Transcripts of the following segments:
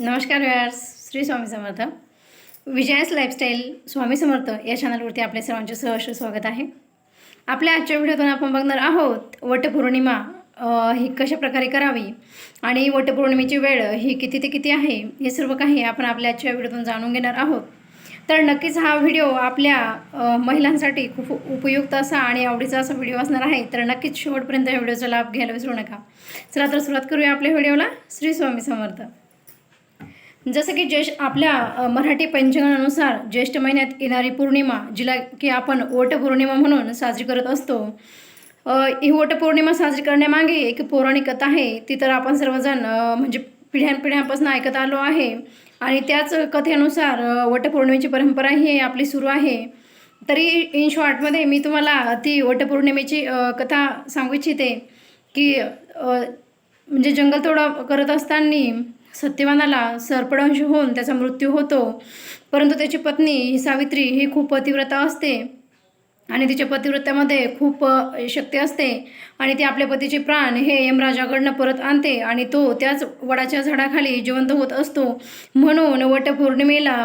नमस्कार व्यास श्री स्वामी समर्थ. विजयास लाईफस्टाईल स्वामी समर्थ या चॅनलवरती आपल्या सर्वांचे सहर्ष स्वागत आहे. आपल्या आजच्या व्हिडिओतून आपण बघणार आहोत वटपौर्णिमा ही कशा प्रकारे करावी आणि वटपौर्णिमेची वेळ ही किती ते किती आहे हे सर्व काही आपण आपल्या आजच्या व्हिडिओतून जाणून घेणार आहोत. तर नक्कीच हा व्हिडिओ आपल्या महिलांसाठी खूप उपयुक्त असा आणि आवडीचा असा व्हिडिओ असणार आहे. तर नक्कीच शेवटपर्यंत या व्हिडिओचा लाभ घ्यायला विसरू नका. चला तर सुरुवात करूया आपल्या व्हिडिओला. श्री स्वामी समर्थ. जसं की ज्येष्ठ आपल्या मराठी पंचांगानुसार ज्येष्ठ महिन्यात येणारी पौर्णिमा जिला की आपण वटपौर्णिमा म्हणून साजरी करत असतो. ही वटपौर्णिमा साजरी करण्यामागे एक पौराणिक कथा आहे. ती तर आपण सर्वजण म्हणजे पिढ्यानपिढ्यांपासून ऐकत आलो आहे. आणि त्याच कथेनुसार वटपौर्णिमेची परंपरा ही आपली सुरू आहे. तरी इन शॉर्टमध्ये मी तुम्हाला ती वटपौर्णिमेची कथा सांगू इच्छिते की म्हणजे जंगलतोड करत असताना सत्यवानाला सर्पदंश होऊन त्याचा मृत्यू होतो. परंतु त्याची पत्नी ही सावित्री ही खूप पतिव्रता असते. आणि तिच्या पतिव्रत्यामध्ये खूप शक्ती असते. आणि ती आपल्या पतीचे प्राण हे यमराजाकडनं परत आणते आणि तो त्याच वडाच्या झाडाखाली जिवंत होत असतो. म्हणून वटपौर्णिमेला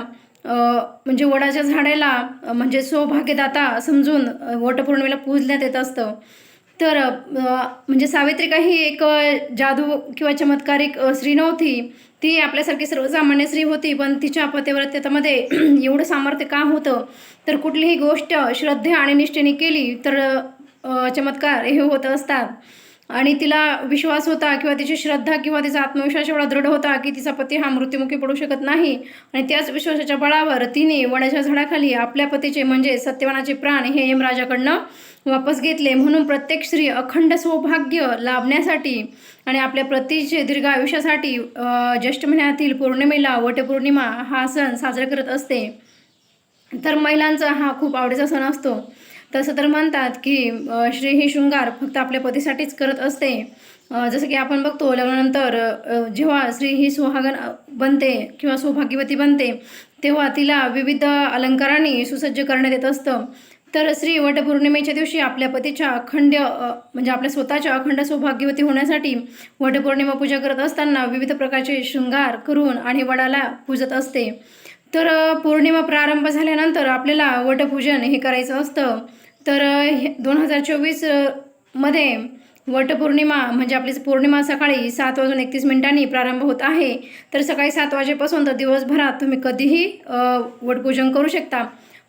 म्हणजे वडाच्या झाडाला म्हणजे सौभाग्यदाता समजून वटपौर्णिमेला पूजण्यात येत असतं. तर म्हणजे सावित्रिका ही एक जादू किंवा चमत्कारिक स्त्री नव्हती. ती आपल्यासारखी सर्वसामान्य स्त्री होती पण तिच्या पतिव्रत्यतामध्ये एवढं सामर्थ्य का होतं? तर कुठलीही गोष्ट श्रद्धे आणि निष्ठेने केली तर चमत्कार हे होत असतात. आणि तिला विश्वास होता किंवा तिची श्रद्धा किंवा तिचा आत्मविश्वास एवढा दृढ होता की तिचा पती हा मृत्युमुखी पडू शकत नाही. आणि त्याच विश्वासाच्या बळावर तिने वडाच्या झाडाखाली आपल्या पतीचे म्हणजे सत्यवानाचे प्राण हे यमराजाकडनं वापस घेतले. म्हणून प्रत्येक स्त्री अखंड सौभाग्य लाभण्यासाठी आणि आपल्या प्रतीचे दीर्घ आयुष्यासाठी ज्येष्ठ महिन्यातील पौर्णिमेला वटपौर्णिमा हा सण साजरा करत असते. तर महिलांचा हा खूप आवडीचा सण असतो. तसं तर म्हणतात की श्री ही शृंगार फक्त आपल्या पतीसाठीच करत असते. जसं की आपण बघतो लग्नानंतर जेव्हा स्त्री ही सुहागन बनते किंवा सौभाग्यवती बनते तेव्हा तिला विविध अलंकारांनी सुसज्ज करण्यात येत असतं. तर श्री वटपौर्णिमेच्या दिवशी आपल्या पतीच्या अखंड म्हणजे आपल्या स्वतःच्या अखंड सौभाग्यवती होण्यासाठी वटपौर्णिमा पूजा करत असताना विविध प्रकारचे शृंगार करून आणि वडाला पूजत असते. तर पौर्णिमा प्रारंभ झाल्यानंतर आपल्याला वटपूजन हे करायचं असतं. तर दोन हजार चोवीसमध्ये वटपौर्णिमा म्हणजे आपली पौर्णिमा सकाळी सात वाजून एकतीस मिनिटांनी प्रारंभ होत आहे. तर सकाळी सात वाजेपासून तर दिवसभरात तुम्ही कधीही वटपूजन करू शकता.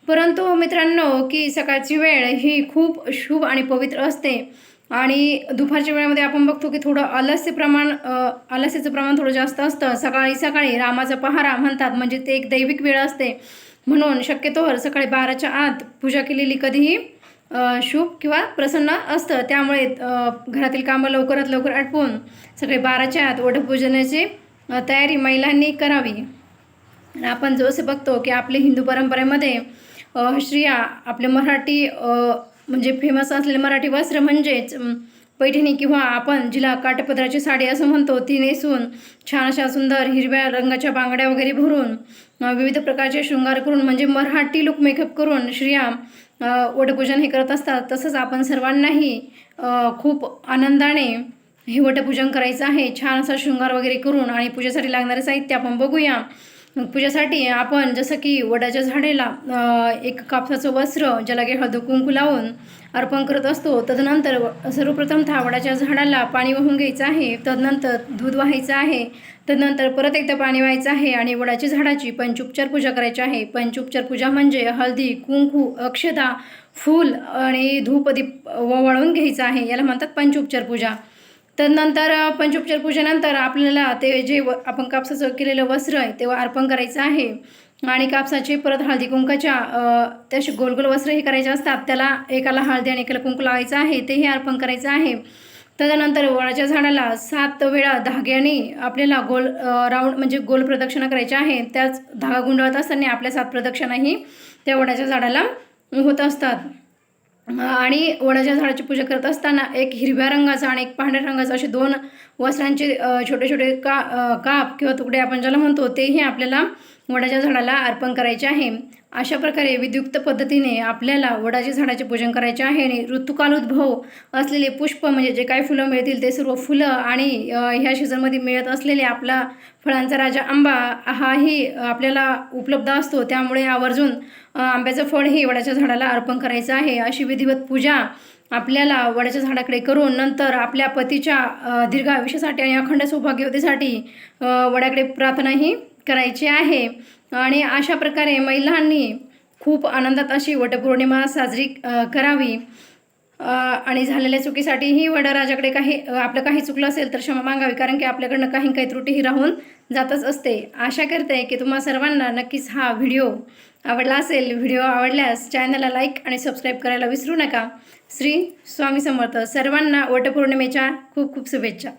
परंतु मित्रांनो की सकाळची वेळ ही खूप शुभ आणि पवित्र असते. आणि दुपारच्या वेळेमध्ये आपण बघतो की थोडं आलस्य प्रमाण आलस्याचं प्रमाण थोडं जास्त असतं. सकाळी सकाळी रामाचा पहारा म्हणतात म्हणजे ते एक दैविक वेळ असते. म्हणून शक्यतोवर सकाळी बाराच्या आत पूजा केलेली कधीही शुभ किंवा प्रसन्न असतं. त्यामुळे घरातील कामं लवकरात लवकर आटपून सकाळी बाराच्या आत वटपूजनाची तयारी महिलांनी करावी. आपण जसं बघतो की आपले हिंदू परंपरेमध्ये स्त्रिया आपले मराठी म्हणजे फेमस असलेले मराठी वस्त्र म्हणजेच पैठणी किंवा आपण जिला काटपदराची साडी असं म्हणतो ती नेसून छान अशा सुंदर हिरव्या रंगाच्या बांगड्या वगैरे भरून विविध प्रकारचे शृंगार करून म्हणजे मराठी लुक मेकअप करून श्रिया वटपूजन हे करत असतात. तसंच आपण सर्वांनाही खूप आनंदाने हे वटपूजन करायचं आहे. छान असा शृंगार वगैरे करून आणि पूजेसाठी लागणारे साहित्य आपण बघूया. पूजेसाठी आपण जसं की वडाच्या झाडेला एक कापसाचं वस्त्र ज्याला की हळद कुंकू लावून अर्पण करत असतो तदनंतर व- सर्वप्रथम वडाच्या झाडाला पाणी वाहून घ्यायचं आहे तदनंतर दूध व्हायचं आहे तदनंतर परत एकदा पाणी व्हायचं आहे आणि वडाच्या झाडाची पंचोपचार पूजा करायची आहे. पंचोपचार पूजा म्हणजे हळदी कुंकू अक्षता फूल आणि धूपदीप ओवाळून घ्यायचं आहे याला म्हणतात पंचोपचार पूजा. तर नंतर पंचोपचार पूजेनंतर आपल्याला ते जे व आपण कापसाचं केलेलं वस्त्र आहे ते अर्पण करायचं आहे. आणि कापसाचे परत हळदी कुंकाच्या अ, गोलगोल गोल गोल वस्त्र हे करायचे असतात. त्याला एकाला हळदी आणि एकाला कुंकू लावायचं आहे तेही अर्पण करायचं आहे. त्यानंतर वडाच्या झाडाला सात वेळा धाग्याने आपल्याला गोल राऊंड म्हणजे गोल प्रदक्षिणा करायची आहे. त्याच धागा गुंडळत असताना आपल्या सात प्रदक्षिणाही त्या वडाच्या झाडाला होत असतात. आणि वडाच्या झाडाची पूजा करत असताना एक हिरव्या रंगाचा आणि एक पांढऱ्या रंगाचा असे दोन वस्त्रांचे छोटे छोटे का काप किंवा तुकडे आपण ज्याला म्हणतो तेही आपल्याला वडाच्या झाडाला अर्पण करायचे आहे. अशा प्रकारे विद्युक्त पद्धतीने आपल्याला वडाच्या झाडाचे पूजन करायचे आहे आणि ऋतुकालोद्भव असलेले पुष्प म्हणजे जे काही फुलं मिळतील ते सर्व फुलं आणि ह्या सीझनमध्ये मिळत असलेले आपला फळांचा राजा आंबा हाही आपल्याला उपलब्ध असतो. त्यामुळे आवर्जून आंब्याचं फळ हे वडाच्या झाडाला अर्पण करायचं आहे. अशी विधिवत पूजा आपल्याला वडाच्या झाडाकडे करून नंतर आपल्या पतीच्या दीर्घ आयुष्यासाठी आणि अखंड सौभाग्यवतीसाठी वड्याकडे वडाकडे प्रार्थनाही करायची आहे. आणि अशा प्रकारे महिलांनी खूप आनंदात अशी वटपौर्णिमा साजरी करावी. आणि झालेल्या चुकीसाठीही वडराजाकडे काही आपलं काही चुकलं असेल तर क्षमा मागावी कारण की आपल्याकडनं काही काही त्रुटीही राहून जातच असते. आशा करते की तुम्हा सर्वांना नक्कीच हा व्हिडिओ आवडला असेल. व्हिडिओ आवडल्यास चॅनलला लाईक आणि सबस्क्राईब करायला विसरू नका. श्री स्वामी समर्थ. सर्वांना वटपौर्णिमेच्या खूप खूप शुभेच्छा.